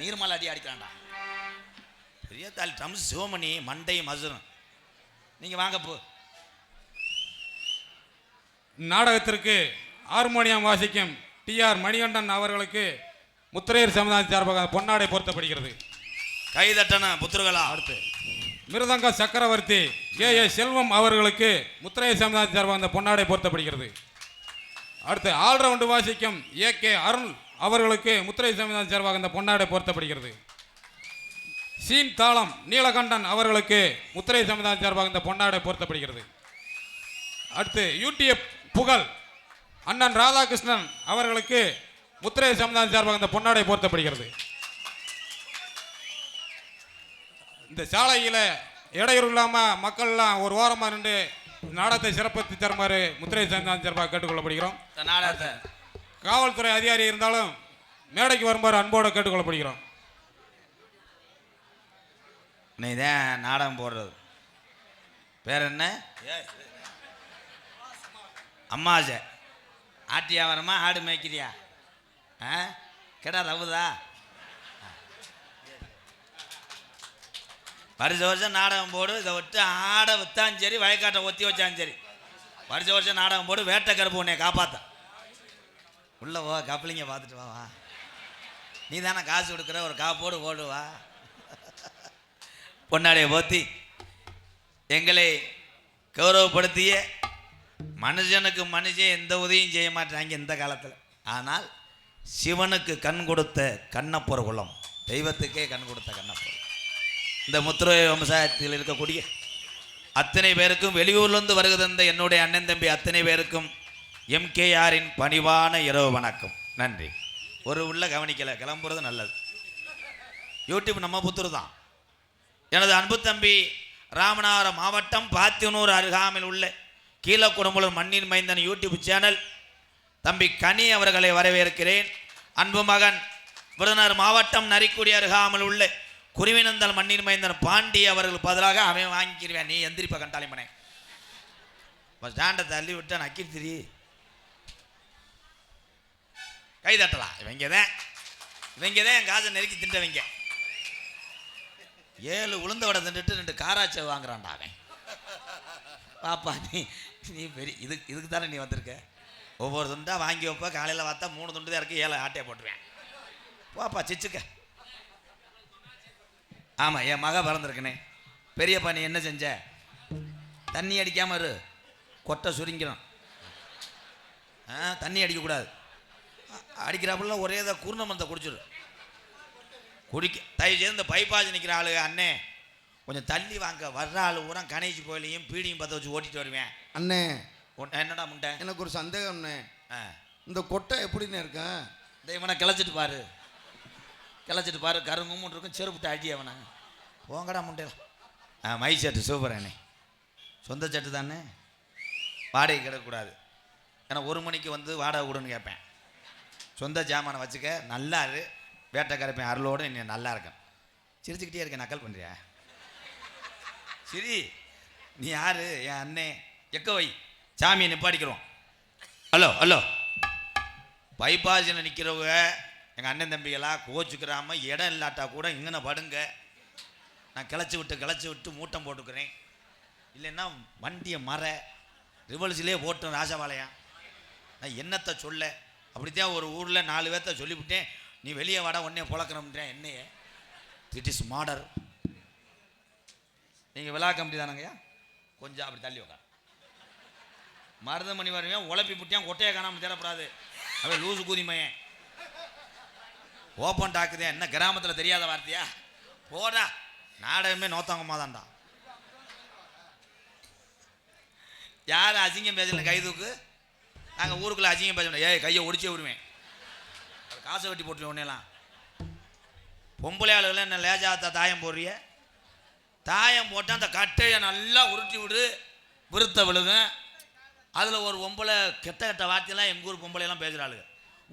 நீர்மலை அடி அடிக்கிறான்டா. பெரிய தாலி ட்ரம்ஸ் சிவமணி மண்டை மசுரம். நீங்க வாங்க போ. நாடகத்திற்கு ஹார்மோனியம் வாசிக்கும் டி ஆர் மணிகண்டன் அவர்களுக்கு முத்திரையர் சமுதாய சார்பாக பொன்னாடை பொருத்தப்படுகிறது. கைதட்டன புத்திரகளா அடுத்து மிருதங்க சக்கரவர்த்தி கே. ஏ. செல்வம் அவர்களுக்கு முத்திரையர் சமுதாய சார்பாக அந்த பொன்னாடை பொருத்தப்படுகிறது. அடுத்து ஆல்ரவுண்டு வாசிக்கும் ஏ. கே. அருள் அவர்களுக்கு முத்திரை சமிதான் சார்பாக இந்த பொன்னாடை பொருத்தப்படுகிறது. சீன் தாளம் நீலகண்டன் அவர்களுக்கு முத்திரை சமுதாய சார்பாக இந்த பொன்னாடை பொருத்தப்படுகிறது. அடுத்து யூடிஎஃப் புகழ் அண்ணன் ராதாகிருஷ்ணன் அவர்களுக்கு முத்திரை சமுதாயம் சார்பாக இந்த பொன்னாடை போர்த்தப்படுகிறது. இந்த சாலையில் இடையூறு இல்லாமல் மக்கள்லாம் ஒரு ஓரமாக நின்று நாடகத்தை சிறப்பித்து தருமாறு முத்திரை சமுதாயம் சார்பாக கேட்டுக்கொள்ளப்படுகிறோம். நாடகத்தை காவல்துறை அதிகாரி இருந்தாலும் மேடைக்கு வரும்போது அன்போடு கேட்டுக்கொள்ளப்படுகிறோம். நீ தான் நாடகம் போடுறது. பேர் என்ன? அம்மாஜ. ஆட்டியா வரமா ஆடு மேய்க்கிறியா? ஆ? கேடா ரவுதா வருஷ வருஷம் நாடகம் போடு இதை விட்டு ஆடை விற்றாலும் சரி வயக்காட்டை ஒத்தி வச்சாலும் சரி. வருஷ வருஷம் நாடகம் போடு வேட்டை கருப்பு உன்னை காப்பாற்ற உள்ளே வா கப்பலிங்க பார்த்துட்டு வா வா. நீ தானே காசு கொடுக்குற ஒரு காப்போடு ஓடுவா பொன்னாடைய போத்தி எங்களை கௌரவப்படுத்திய மனுஷனுக்கு மனுஷன் எந்த உதவியும் செய்ய மாட்டாங்க இந்த காலத்தில். ஆனால் சிவனுக்கு கண் கொடுத்த கண்ணப்புற குலம் தெய்வத்துக்கே கண் கொடுத்த கண்ணப்புற இந்த முத்துரை வம்சாயத்தில் இருக்கக்கூடிய அத்தனை பேருக்கும் வெளியூர்லேருந்து வருகிறந்த என்னுடைய அண்ணன் தம்பி அத்தனை பேருக்கும் எம்கேஆரின் பணிவான இரவு வணக்கம். நன்றி. ஒரு உள்ள கவனிக்கலை கிளம்புறது நல்லது. யூடியூப் நம்ம புத்தூர் தான். எனது அன்பு தம்பி ராமநாதபுரம் மாவட்டம் பாத்தியனூர் அருகாமையில் உள்ள கீழக்குடம்புலூர் மண்ணின் மைந்தன் யூடியூப் சேனல். தம்பி கனி அவர்களை வரவேற்கிறேன். அன்பு மகன் விருதுநகர் மாவட்டம் நரிக்குடி அருகாமல் உள்ள குருவினந்தல் மண்ணின் மைந்தன் பாண்டி அவர்கள் பதிலாக அவன் வாங்கிக்கிறேன் நீ எந்திரிப்ப கண்டாளிமனே. இப்போ ஸ்டாண்டை தள்ளி விட்டா நக்கி கை தட்டலாம் இவங்க தான் இவங்க தான் என் காசை நெருக்கி தின்றவங்க. ஏழு உளுந்த வடை தின்றுட்டு ரெண்டு காராச்சை வாங்குறான்டா அவன். பாப்பா நீ நீ பெரிய இதுக்கு இதுக்கு தானே நீ வந்திருக்க? ஒவ்வொரு துண்டாக வாங்கி வைப்ப. காலையில் பார்த்தா மூணு துண்டு தான் இருக்கு. ஏழை ஆட்டையை போட்டுருவேன். பாப்பா சிச்சுக்க. ஆமாம் என் மக பிறந்திருக்கனே. பெரியப்பா நீ என்ன செஞ்ச? தண்ணி அடிக்காமல் இரு. கொட்டை சுருங்கிடும். ஆ தண்ணி அடிக்கக்கூடாது. அடிக்கிறாப்புல ஒரே இதை குருணமந்தத்தை குடிச்சிடு குடிக்க தயவு செய்து இந்த பைப்பாஸ் நிற்கிற ஆளு அண்ணே கொஞ்சம் தள்ளி வாங்க. வர்ற ஆளு பூரா கணேஷ் கோயிலையும் பீடியும் பற்ற வச்சு ஓட்டிட்டு வருவேன். அண்ணே. என்னடா முண்டை? எனக்கு ஒரு சந்தேகம்ண்ணே ஆ. இந்த கொட்டை எப்படிண்ணே இருக்கேன் இந்த இவனை கிளச்சிட்டு பாரு. கிளச்சிட்டு பாரு. கருங்கும்முன் இருக்கும். செருப்புட்டு அடி அவனை. போங்கடா முண்டையில் ஆ மை சட்டு சூப்பர் அண்ணே. சொந்த சட்டு தானே? வாடகை கிடக்கூடாது ஏன்னா ஒரு மணிக்கு வந்து வாடகை கொடுன்னு கேட்பேன். சொந்த ஜாமானை வச்சுக்க நல்லா இரு. வேட்டை அருளோடு நீ நல்லா இருக்கேன் சிரிச்சுக்கிட்டே இருக்க நக்கல் பண்ணுறியா சரி. நீ யாரு? என் அண்ணே. எக்க வை. சாமியை நிப்பாடிக்கிறோம் ஹலோ ஹலோ. பைபாஸில் நிற்கிறவங்க எங்கள் அண்ணன் தம்பிகளாக கோச்சுக்கிறாமல் இடம் இல்லாட்டா கூட இங்கன படுங்க. நான் கிளச்சி விட்டு கிளச்சி விட்டு மூட்டம் போட்டுக்கிறேன். இல்லைன்னா வண்டியை மர ரிவல்ஸ்லேயே போட்டோம் ராஜபாளையம். நான் என்னத்தை சொல்ல? அப்படித்தான் ஒரு ஊரில் நாலு பேர்த்த சொல்லிவிட்டேன். நீ வெளியே வாடா உடனே புழக்கணும்ன்றேன் என்னையே. இட் இஸ் மாடர் நீங்கள் விழா கம்பெனி தானங்கய்யா கொஞ்சம் அப்படி தள்ளி உக்கா மருதமணி வருவேன் உழப்பி புட்டியான் கொட்டையை காணாமல் தேடப்படாது. அவன் லூசு கூதிமையன் ஓப்பன் டாக்குதே என்ன கிராமத்தில் தெரியாத வார்த்தையா? போடா. நாடகமே நோத்தாங்கம்மா தான்டா யார் அசிங்கம் பேசல கைதுக்கு? நாங்கள் ஊருக்குள்ளே அசிங்கம் பேச ஏ ஏய் கையை ஒடிச்சே விடுவேன். அது காசை வெட்டி போட்டுருவேன் உடனேலாம் பொம்பளை ஆளுகளை என்ன லேஜாத்தா தாயம் போடுறிய? தாயம் போட்டால் அந்த கட்டையை நல்லா உருட்டி விடு. விருத்த விழுகும் அதில் ஒரு பொம்பளை கெட்ட கெட்ட வார்த்தையெல்லாம் எங்கள் ஊர் பொம்பளையெல்லாம் பேசுகிறாளுங்க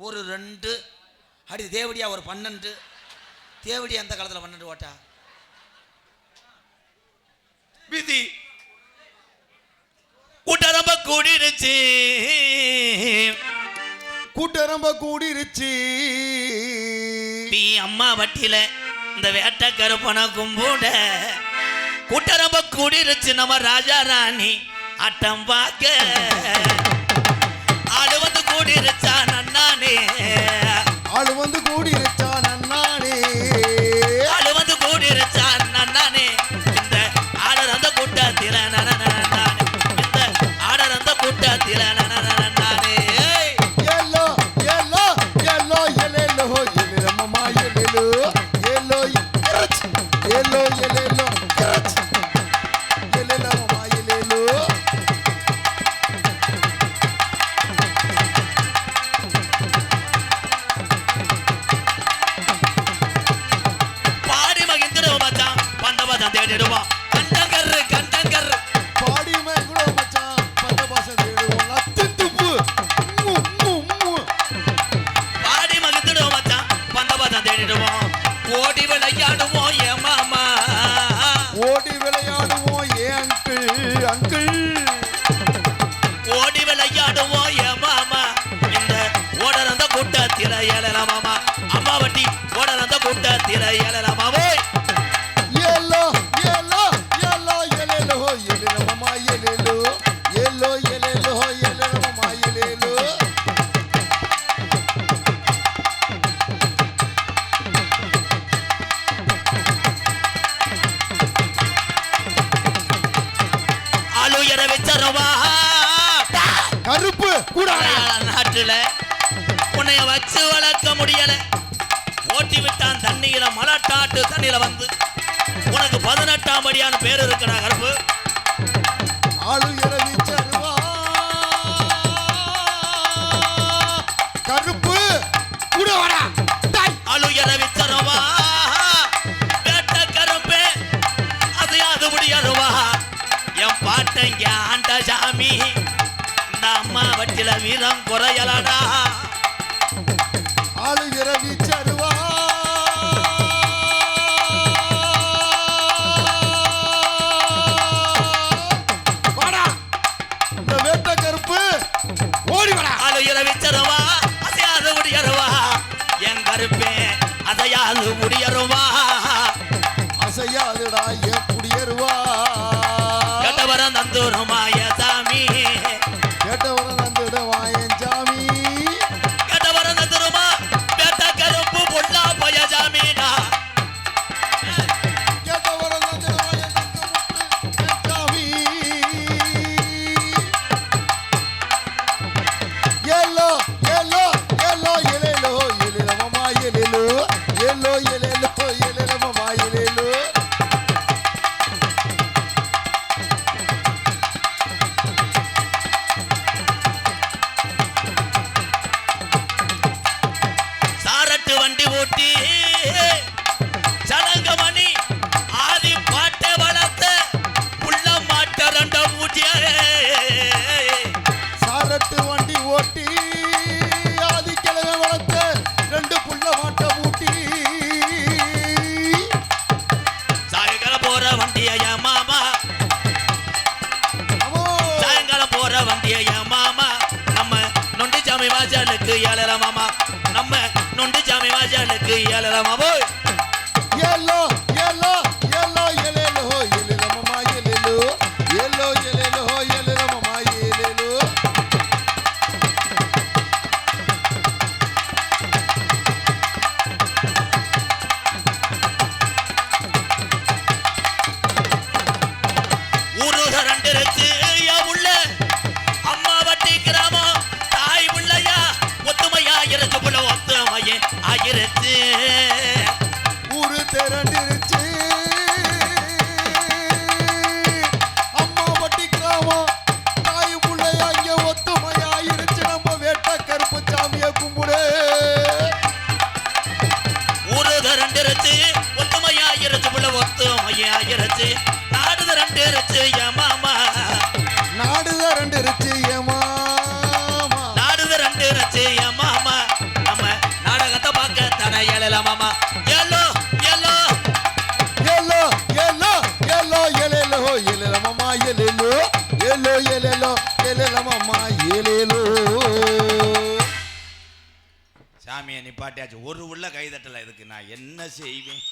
ஒரு ரெண்டு. அடி தேவடியா ஒரு பன்னெண்டு. தேவடி அந்த காலத்தில் பன்னெண்டு ஓட்டா? விதி. கூட்டரம்ப கூடிருச்சு. கூட்டரம்ப கூடிருச்சு. நீ அம்மா வட்டியில இந்த வேட்டை கருப்பனை கும்பிட கூட்டரம்ப கூடிருச்சு நம்ம ராஜா ராணி. ஆட்டம் பார்க்க ஆடு வந்து கூடிருச்சா நன்னானே. ஆளு வந்து பாடி தான் தேடிடுவான் கூட நாட்டுல உன்னைய வச்சு வளர்க்க முடியல. ஓட்டி விட்டான் தண்ணியில மலட்டாட்டு தண்ணியில வந்து. உனக்கு பதினெட்டாம் படியான பேர் இருக்குடா கருப்பு. ஆளு வீரம் குறையலடா. ஆளுகிற இரவி சாமி வாஜானுக்கு ஏழரமாமா நம்ம நொண்டி சாமி வாஜானுக்கு ஏழரமா போய் சாமியை நிப்பாட்டியாச்சு ஒரு உள்ள கைதட்டல இதுக்கு. நான் என்ன செய்வேன்?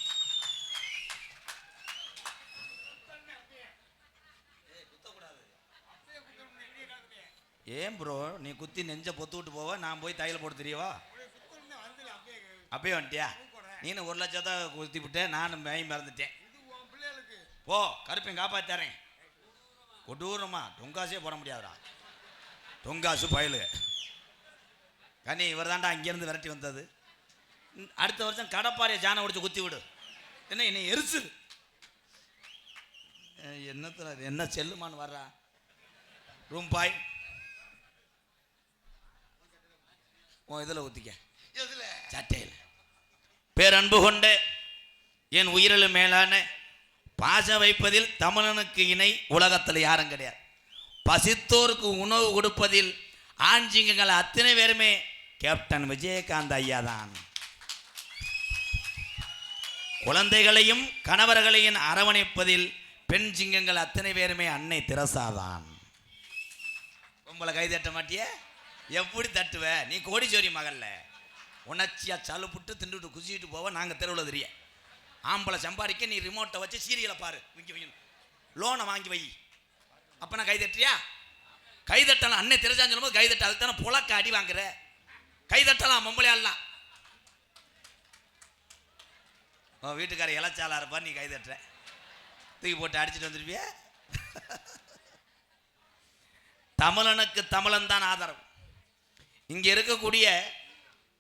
ஏன் ப்ரோ நீ குத்தி நெஞ்ச பொத்து விட்டு போவ? நான் போய் தையல் போட்டு தெரியவா? அப்பயே வந்துட்டியா? நீனு ஒரு லட்சத்தை குத்தி விட்டேன் நானும் மை மறந்துட்டேன். போ கருப்பையும் காப்பாத்தி தரேன் கொடூரமா டொங்காசே போட முடியாதுடா. டொங்காசு பயலு. கனி இவர் தாண்டா அங்கேருந்து விரட்டி வந்தது. அடுத்த வருஷம் கடப்பாறையை ஜானை உடிச்சு குத்தி விடு என்ன என்னை எரிச்சு என்னத்துல என்ன செல்லுமான்னு வர்றா? Room boy. உன் இதில் ஊற்றிக்க சட்டையில். பேரன்பு கொண்ட என் உயிரிலும் மேலான பாசம் வைப்பதில் தமிழனுக்கு இணை உலகத்தில் யாரும் கிடையாது. பசித்தோருக்கு உணவு கொடுப்பதில் ஆஞ்சிங்கங்கள் அத்தனை பேருமே கேப்டன் விஜயகாந்த் ஐயா தான். குழந்தைகளையும் கணவர்களையும் அரவணைப்பதில் பெண் சிங்கங்கள் அத்தனை பேருமே அன்னை திரசாதான் உங்களை கை தட்ட மாட்டிய? எப்படி தட்டுவ? நீ கோடிச்சோரி மகள்ல உணர்ச்சியா சலுப்புட்டு திண்டுட்டு குசிட்டு போவ நாங்கள் தெருவில் தெரிய. ஆம்பளை சம்பாதிக்க நீ ரிமோட்டை வச்சு சீரியலை பாரு விங்கி வைக்கணும் லோனை வாங்கி வை. அப்போ நான் கை தட்டுறியா கை அன்னை திரசான்னு சொல்லும்போது கை தட்ட அதுக்கு தானே புழக்க அடி வாங்குற. கை தட்டலாம் உன் வீட்டுக்கார இலச்சாலா இருப்பார் நீ கை தட்டுற தூக்கி போட்டு அடிச்சிட்டு வந்துருப்பிய? தமிழனுக்கு தமிழன் தான் ஆதரவு. இங்கே இருக்கக்கூடிய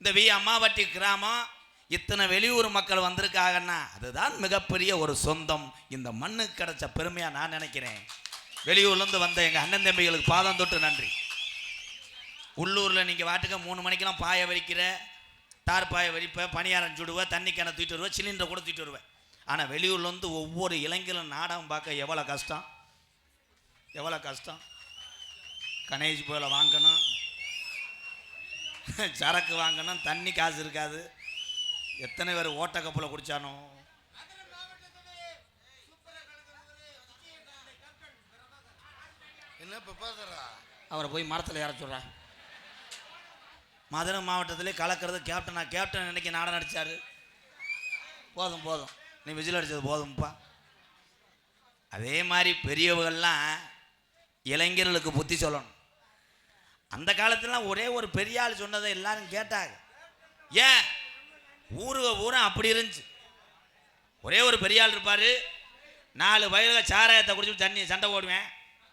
இந்த வி அம்மாவட்டி கிராமம் இத்தனை வெளியூர் மக்கள் வந்திருக்காங்கன்னா அதுதான் மிகப்பெரிய ஒரு சொந்தம். இந்த மண்ணுக்கு கிடைச்ச பெருமையாக நான் நினைக்கிறேன். வெளியூர்லேருந்து வந்த எங்கள் அண்ணன் தம்பிகளுக்கு பாதம் தொட்டு நன்றி. உள்ளூரில் நீங்கள் வாட்டுக்க மூணு மணிக்கெல்லாம் பாய வரிக்கிற தார் பாய வரிப்பேன் பணியாரம் சுடுவேன் தண்ணி கேனை தூக்கிட்டு வருவேன் சிலிண்டரை கூட தூக்கிட்டு வருவேன் ஆனால் வெளியூர்லேருந்து ஒவ்வொரு இளைஞரும் நாடகம் பார்க்க எவ்வளோ கஷ்டம்? எவ்வளோ கஷ்டம்? கணேஷ் போயில் வாங்கணும். சரக்கு வாங்கணும் தண்ணி காசு இருக்காது. எத்தனை பேர் ஓட்ட கப்பலை குடிச்சானோ? என்ன பேசுறா அவரை போய் மரத்தில் ஏற சொல்கிறா மதுரை மாவட்டத்திலே கலக்கிறது கேப்டனா கேப்டன் இன்னைக்கு நாடகம் நடிச்சாரு. போதும் போதும். நீ விஜில் அடிச்சது போதும்ப்பா அதே மாதிரி பெரியவங்கள்லாம் இளைஞர்களுக்கு புத்தி சொல்லணும். அந்த காலத்துலலாம் ஒரே ஒரு பெரிய ஆள் சொன்னதை எல்லாரும் கேட்டாங்க. ஏன்? ஊருக ஊரம் அப்படி இருந்துச்சு. ஒரே ஒரு பெரிய ஆள் இருப்பார். நாலு வயதுல சாராயத்தை குடிச்சு தண்ணி சண்டை போடுவேன்.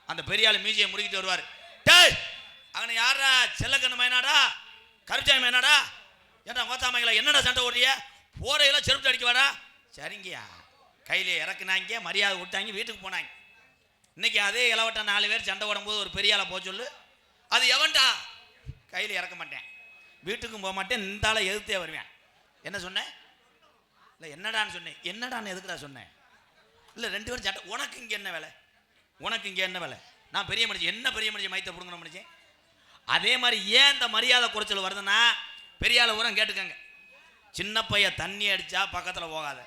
அந்த பெரிய ஆள் மீசியை முடிக்கிட்டு வருவார். டேய் அங்கே யாரா செல்லக்கண்ணு மைனாடா கருச்சாமி மைனாடா ஏன்டா கோத்தாமைங்களா என்னடா சண்டை ஓடுறிய போறையெல்லாம் செருப்பு அடிக்க வாடா. சரிங்கய்யா. கையில் இறக்குனாங்க மரியாதை விட்டாங்க வீட்டுக்கு போனாங்க. இன்னைக்கு அதே இளவட்ட நாலு பேர் சண்டை ஓடும்போது ஒரு பெரிய ஆளை போக சொல்லு. அது எவன்டா? கையில் இறக்க மாட்டேன். வீட்டுக்கும் போக மாட்டேன். இந்த எதிர்த்தே வருவேன். என்ன சொன்னேன் இல்லை என்னடான்னு சொன்னேன் என்னடான்னு எதுக்குடா சொன்னேன் இல்லை ரெண்டு பேரும் சட்டை உனக்கு இங்கே என்ன வேலை? உனக்கு இங்கே என்ன வேலை? நான் பெரிய மனுஷன். என்ன பெரிய மனுஷன்? மைத்த பிடுங்கணும் மனுஷன். அதே மாதிரி ஏன் இந்த மரியாதை குறைச்சல் வருதுன்னா பெரியால உரம் கேட்டுக்கங்க. சின்ன பையன் தண்ணி அடித்தா பக்கத்தில் போகாத.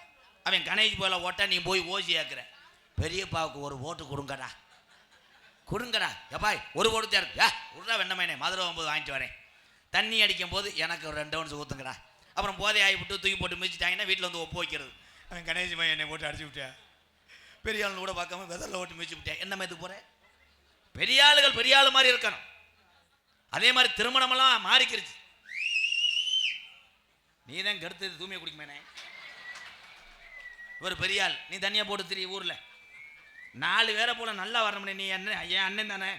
அவன் கணேஷ் போயில ஓட்ட நீ போய் ஓசி ஏற்கிற பெரியப்பாவுக்கு ஒரு ஓட்டு கொடுங்கடா. கொடுங்கடா எப்பாய் ஒரு ஓட்டு தேர். ஏ விட்றா வெண்ணமேனே மதுரை போகும்போது வாங்கிட்டு வரேன். தண்ணி அடிக்கும் போது எனக்கு ஒரு ரெண்டு ஒன்று ஊற்றுங்கடா அப்புறம் போதை ஆகி விட்டு தூக்கி போட்டு மிதிச்சிட்டாங்கன்னா வீட்டில் வந்து ஒப்பு வைக்கிறது. அவன் கணேஷ் மையன் என்னை போட்டு அடிச்சு விட்டேன் பெரிய ஆளுன்னு கூட பார்க்காம வெதரில் ஓட்டு மிதிச்சு விட்டேன் என்ன மாதிரி போகிறேன் பெரிய ஆளுகள் பெரிய ஆள் மாதிரி இருக்கணும். அதே மாதிரி திருமணமெல்லாம் மாறிக்கிருச்சு. நீ தான் கெடுத்து தூய்மை குடிக்குமேனே ஒரு பெரிய ஆள். நீ தனியாக போட்டு திரி ஊரில். நாலு பேரை போல நல்லா வரணும்னே நீ என்ன என் அண்ணன் தானே.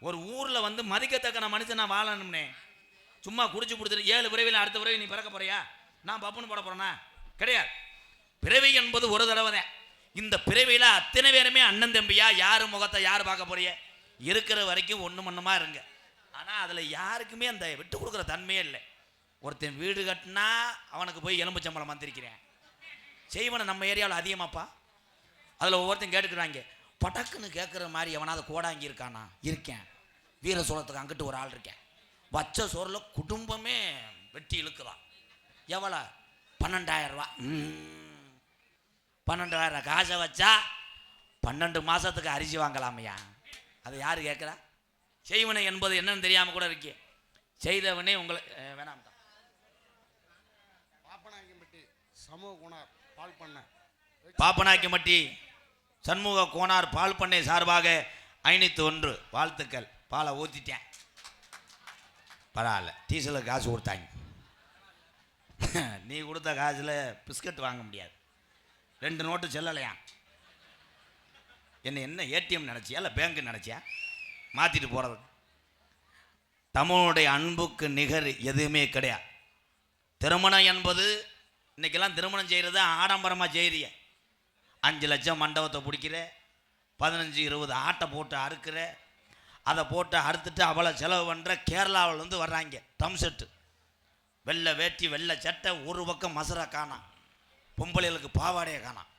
ஒரு ஊரில் வந்து மதிக்கத்தக்கன மனுஷன் நான் வாழணும்னே. சும்மா குடிச்சு கொடுத்துட்டு ஏழு பிறவியில் அடுத்த பிறவி நீ பிறக்க போறியா? நான் பப்புன்னு போட போறேனா? கிடையாது. பிறவி என்பது ஒரு தடவை தான். இந்த பிறவியில் அத்தனை பேருமே அண்ணன் தம்பியா? யார் முகத்தை யார் பார்க்க போறிய? இருக்கிற வரைக்கும் ஒன்று மண்ணுமா இருங்க. ஆனால் அதில் யாருக்குமே அந்த விட்டு கொடுக்குற தன்மையே இல்லை. ஒருத்தன் வீடு கட்டினா அவனுக்கு போய் எலும்பு சம்பளம் வந்திருக்கிறேன். செய்வனை நம்ம ஏரியாவில் அதிகமாப்பா. அதில் ஒவ்வொருத்தன் கேட்டுக்கிறாங்க படக்குன்னு கேட்குற மாதிரி எவனாவது கோடாங்கி இருக்கானா? இருக்கேன். வீர சோளத்துக்கு அங்கிட்டு ஒரு ஆள் இருக்கேன். வச்ச சோறில் குடும்பமே வெட்டி இழுக்குறான் எவ்வளோ? பன்னெண்டாயிரம் ரூபா. பன்னெண்டாயிரம் காசை வச்சா பன்னெண்டு மாதத்துக்கு அரிசி வாங்கலாமையா? அதை யார் கேட்குறா செய்வனை என்பது என்னன்னு தெரியாமல் கூட இருக்கே. செய்தவனே உங்களை வேணாம். பாப்பனாயக்கம்பட்டி சமூக குணார் பால் பண்ண பாப்பனாக்கிமட்டி சண்முக கோனார் பால் பண்ணை சார்பாக ஐநூற்றி ஒன்று வாழ்த்துக்கள். பாலை ஊற்றிட்டேன் பரவாயில்ல. டீசலுக்கு காசு கொடுத்தாங்க. நீ கொடுத்த காசில் பிஸ்கட் வாங்க முடியாது. ரெண்டு நோட்டு செல்லலையா? என்ன என்ன ஏடிஎம் நினச்சியா? இல்லை பேங்க் நினச்சியா? மாற்றிட்டு போகிறது தமிழுடைய அன்புக்கு நிகர் எதுவுமே கிடையாது. திருமணம் என்பது இன்றைக்கெல்லாம் திருமணம் செய்கிறது ஆடம்பரமாக செய்கிறிய அஞ்சு லட்சம் மண்டபத்தை பிடிக்கிற பதினஞ்சு இருபது ஆட்டை போட்டு அறுக்கிற அதை போட்டு அறுத்துட்டு அவ்வளோ செலவு பண்ணுற கேரளாவிலேருந்து வர்றாங்க. டம் செட்டு. வெள்ளை வேட்டி வெள்ளை சட்டை ஒரு பக்கம் மசரா காணாம் பொம்பளைகளுக்கு பாவாடையை காணாம்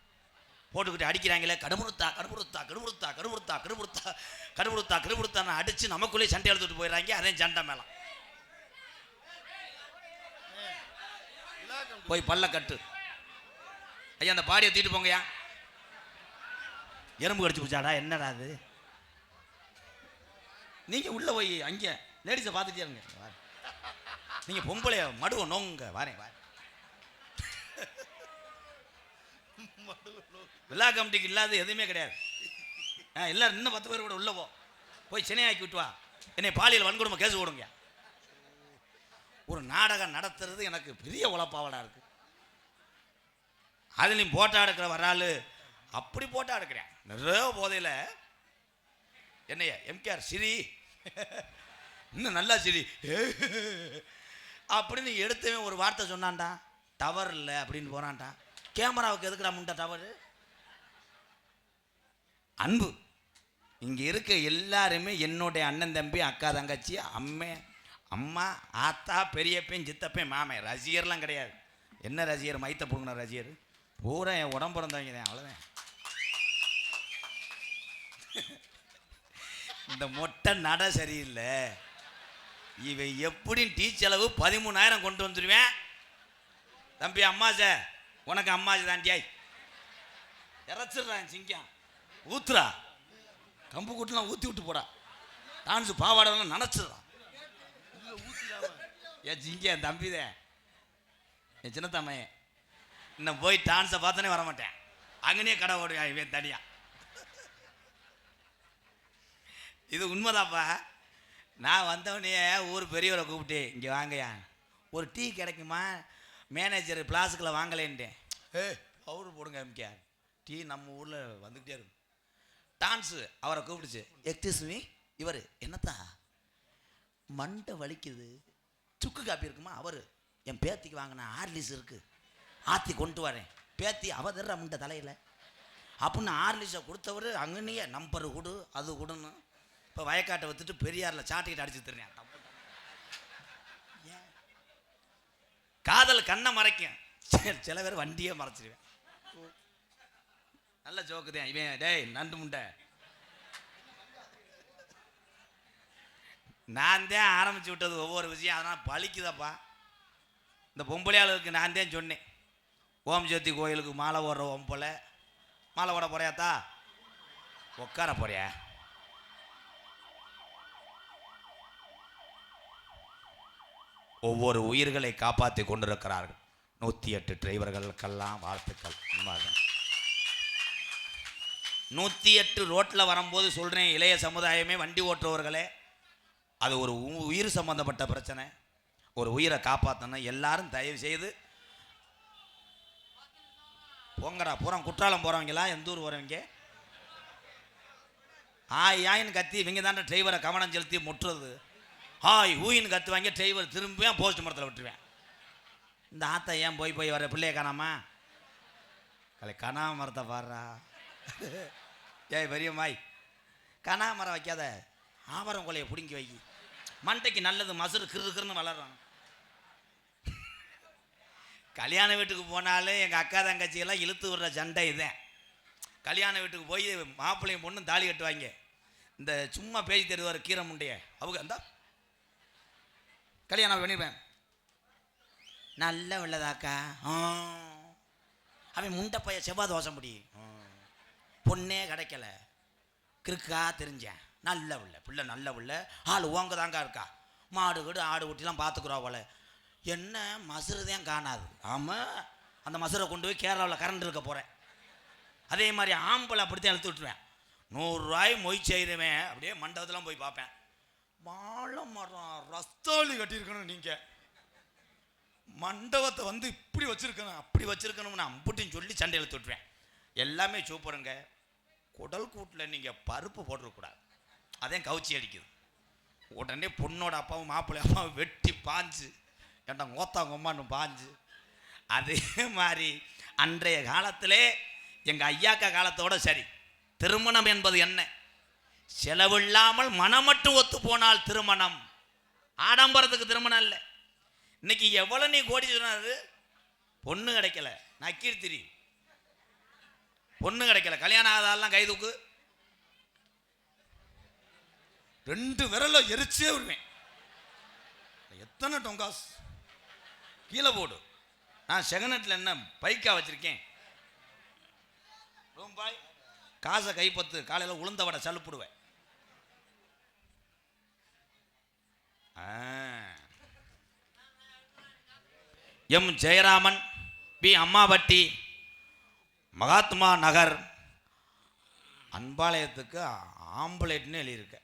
போட்டுக்கிட்டு அடிக்கிறாங்களே கடுமுறுத்தா கடுமுறுத்தா கடுமுறுத்தா கடுமுறுத்தா கடுமுறுத்தா கடுமுறுத்தா கடுமுறுத்தான்னு அடித்து நமக்குள்ளேயே சண்டை எடுத்துட்டு போயிடுறாங்க அதே சண்டை மேலே. போய் பல்ல கட்டு. ஐயா அந்த பாடியை தூக்கிட்டு போங்கய்யா. எறும்பு கடிச்சு போச்சாடா என்னடா அது? நீங்கள் உள்ளே போய் அங்கே லேடிஸை பார்த்துட்டே இருங்க. வாரு. நீங்க பொம்பளைய மடுவ நோங்க வாரேன் வாரு. விழா கமிட்டிக்கு இல்லாத எதுவுமே கிடையாது. ஆ எல்லாரும் இன்னும் பத்து பேர் கூட உள்ளே போ. போய் சினையாக்கி விட்டு வா. என்னை பாலியல் வன்கொடுமை கேஸ் கொடுங்க ஒரு நாடகம் நடத்துறது எனக்கு பெரிய உழப்பாவடாக இருக்குது அதுலேயும் போட்டா எடுக்கிற வராள் அப்படி போட்டா எடுக்கிறேன். நிறைய போதையில் என்னைய எம்கேஆர் சிரி. இன்னும் நல்லா சிரி. அப்படின்னு எடுத்தவன் ஒரு வார்த்தை சொன்னான்டா. டவர் இல்லை அப்படின்னு போறான்டா. கேமராவுக்கு எதுக்குடா முண்டா டவர்? அன்பு. இங்கே இருக்க எல்லாருமே என்னுடைய அண்ணன் தம்பி அக்கா தங்கச்சி அம்மே அம்மா ஆத்தா பெரியப்பையும் சித்தப்பேன் மாமன் ரசிகர்லாம் கிடையாது. என்ன ரசிகர்? மைத்த பிடுங்கின ரசிகர். பூரா என் உடம்பு பிறந்தவங்க தான் அவ்வளோதான் இந்த மொட்டை நட சரியில்லை. இவன் எப்படி டீ செலவு பதிமூணாயிரம் கொண்டு வந்துடுவேன் தம்பி அம்மாசே உனக்கு அம்மாசை தாண்டியாய் இறச்சிடுறான் சிங்கம். ஊத்துறா. கம்பு கூட்டலாம் ஊற்றி விட்டு போடா. டான்ஸு பாவாடெல்லாம் நினச்சிடுறான். என் சிங்க என் தம்பிதே. என் சின்னத்தம்மையன் இன்னும் போய் டான்ஸை பார்த்தோன்னே வர மாட்டேன் அங்கனே கடை ஓடுவேன் இவன் தனியா. இது உண்மைதாப்பா நான் வந்தவனே ஊர் பெரியவரை கூப்பிட்டு இங்கே வாங்கயா ஒரு டீ கிடைக்குமா? மேனேஜர் பிளாஸுக்கில் வாங்கலேன்ட்டேன். ஏ பவுடர் போடுங்க எம்கே. டீ நம்ம ஊரில் வந்துக்கிட்டே இருக்கும் டான்ஸு அவரை கூப்பிடுச்சு எக்ஸ்கியூஸ் மீ இவர் என்னத்தா? மண்டை வலிக்குது. சுக்கு காப்பி இருக்குமா? அவர். என் பேத்திக்கு வாங்கினா ஆர்லிஸ் இருக்குது ஆற்றி கொண்டு வரேன். பேத்தி அவ தர்ற முண்டை தலையில். அப்படின்னு ஆர்லிஸை கொடுத்தவர் அங்கனையே நம்பர் கொடு அது கொடுன்னு. இப்போ வயக்காட்டை வித்துட்டு பெரியாரில் சாட்டிக்கிட்டு அடிச்சு தருறேன் காதல் கண்ணை மறைக்கும். சில- சில பேர் வண்டியே மறைச்சிருவேன். நல்ல ஜோக்கு தான். இவன் டேய் நண்டு முண்டை. நான் தான் ஆரம்பிச்சு விட்டது ஒவ்வொரு விஷயம். அதனால் பழிக்குதப்பா. இந்த பொம்பளையாளுக்கு நான் தான் சொன்னேன். ஓம் ஜோதி கோயிலுக்கு மாலை ஓடுற ஒம்பளை மாலை ஓட போறியாத்தா உட்கார போறியா? ஒவ்வொரு உயிர்களை காப்பாற்றி கொண்டிருக்கிறார்கள். நூற்றி எட்டு டிரைவர்களுக்கெல்லாம் வாழ்த்துக்கள். உண்மைதான். நூற்றி எட்டு ரோட்டில் வரும்போது சொல்கிறேன் இளைய சமுதாயமே வண்டி ஓட்டுறவர்களே அது ஒரு உயிர் சம்பந்தப்பட்ட பிரச்சனை. ஒரு உயிரை காப்பாற்றணும் எல்லாரும் தயவு செய்து போங்கடா பூரா குற்றாலம் போகிறவங்களாம் எந்த ஊர் போகிறவங்க ஆய் ஆயின்னு கத்தி இவங்க தான் டிரைவரை கவனம் செலுத்தி முட்டுறது. ஹாய் ஊயின்னு கத்துவாங்க டிரைவர் திரும்பியும் போஸ்ட் மரத்தில் விட்டுருவேன். இந்த ஆத்தா ஏன் போய் போய் வர பிள்ளைய காணாமா? கலை கனா மரத்தை பாடுறா. ஏய் பெரியம்மாய் கனா மரம் வைக்காத. ஆவரம் கொலையை பிடுங்கி வை. மண்டைக்கு நல்லது மசுறு கிறு கிறுன்னு வளரும். கல்யாண வீட்டுக்கு போனாலே எங்கள் அக்கா தங்கச்சியெல்லாம் இழுத்து விடுற சண்டை இதேன் கல்யாண வீட்டுக்கு போய் மாப்பிள்ளையும் பொண்ணும் தாலி கட்டுவாங்க. இந்த சும்மா பேசி தருவார் கீரை முண்டைய. அவங்க அந்த கல்யாணம் பண்ணிடுவேன் நல்ல உள்ளதாக்கா ஆ. அவன் முண்டை பைய செவ்வாய் தோசை முடி. பொண்ணே கிடைக்கல. கிறுக்கா தெரிஞ்சேன். நல்ல உள்ள பிள்ளை நல்ல உள்ள ஆள் ஓங்க தாங்க இருக்கா. மாடு கீடு ஆடு ஊட்டிலாம் பார்த்துக்குறோம் அவளை என்ன மசுறுதான் காணாது. ஆமாம் அந்த மசுரை கொண்டு போய் கேரளாவில் கரண்ட் இருக்க போகிறேன் அதே மாதிரி ஆம்பளை அப்படித்தான் இழுத்து விட்டுருவேன். நூறுரூவாய் மொய் செய்துவேன் அப்படியே மண்டபத்துலாம் போய் பார்ப்பேன். வாழை மரம் ரஸ்தாளி கட்டியிருக்கணும் நீங்கள் மண்டபத்தை வந்து இப்படி வச்சுருக்கணும் அப்படி வச்சுருக்கணும்னு அம்புட்டின்னு சொல்லி சண்டையில் தொட்டுவேன் எல்லாமே சூப்பருங்க. குடல் கூட்டில் நீங்கள் பருப்பு போட்டுருக்கூடாது அதே கவுச்சி அடிக்குது உடனே பொண்ணோட அப்பாவும் மாப்பிள்ளை அம்மாவும் வெட்டி பாஞ்சு ஏன்டா கோத்தாங்க அம்மான்னு பாஞ்சு. அதே மாதிரி அன்றைய காலத்திலே எங்கள் ஐயாக்கா காலத்தோட சரி. திருமணம் என்பது என்ன? செலவில்லாமல் மனம் மட்டும் ஒத்து போனால் திருமணம். ஆடம்பரத்துக்கு திருமணம் இல்லை. இன்னைக்கு எவ்வளோ நீ கோடி சொன்னது பொண்ணு கிடைக்கல. நக்கீர்த்திரி பொண்ணு கிடைக்கல. கல்யாணம் ஆகாதாலாம் கை தூக்கு. ரெண்டு விரல எரிச்சே விடுவேன். எத்தனை டொங்காஸ் கீழே போடு. நான் செகனட்டில் என்ன பைக்கா வச்சிருக்கேன். ரூபாய் காசை கைப்பத்து. காலையில் உளுந்த வடை சலுப்பிடுவேன். எம் ஜெயராமன் பி அம்மாவட்டி மகாத்மா நகர். அன்பாளையத்துக்கு ஆம்புலேட்னு எழுதியிருக்க.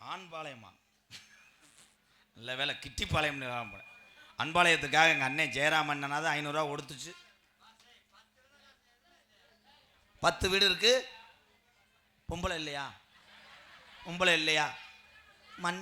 ஆண்பாளையமா நல்ல வேலை கிட்டிப்பாளையம்னு போனேன். அன்பாளையத்துக்காக எங்கள் அண்ணன் ஜெயராமன் தான் ஐநூறுரூவா கொடுத்துச்சு. பத்து வீடு இருக்குது பொம்பளை இல்லையா? பொம்பளை இல்லையா? மண்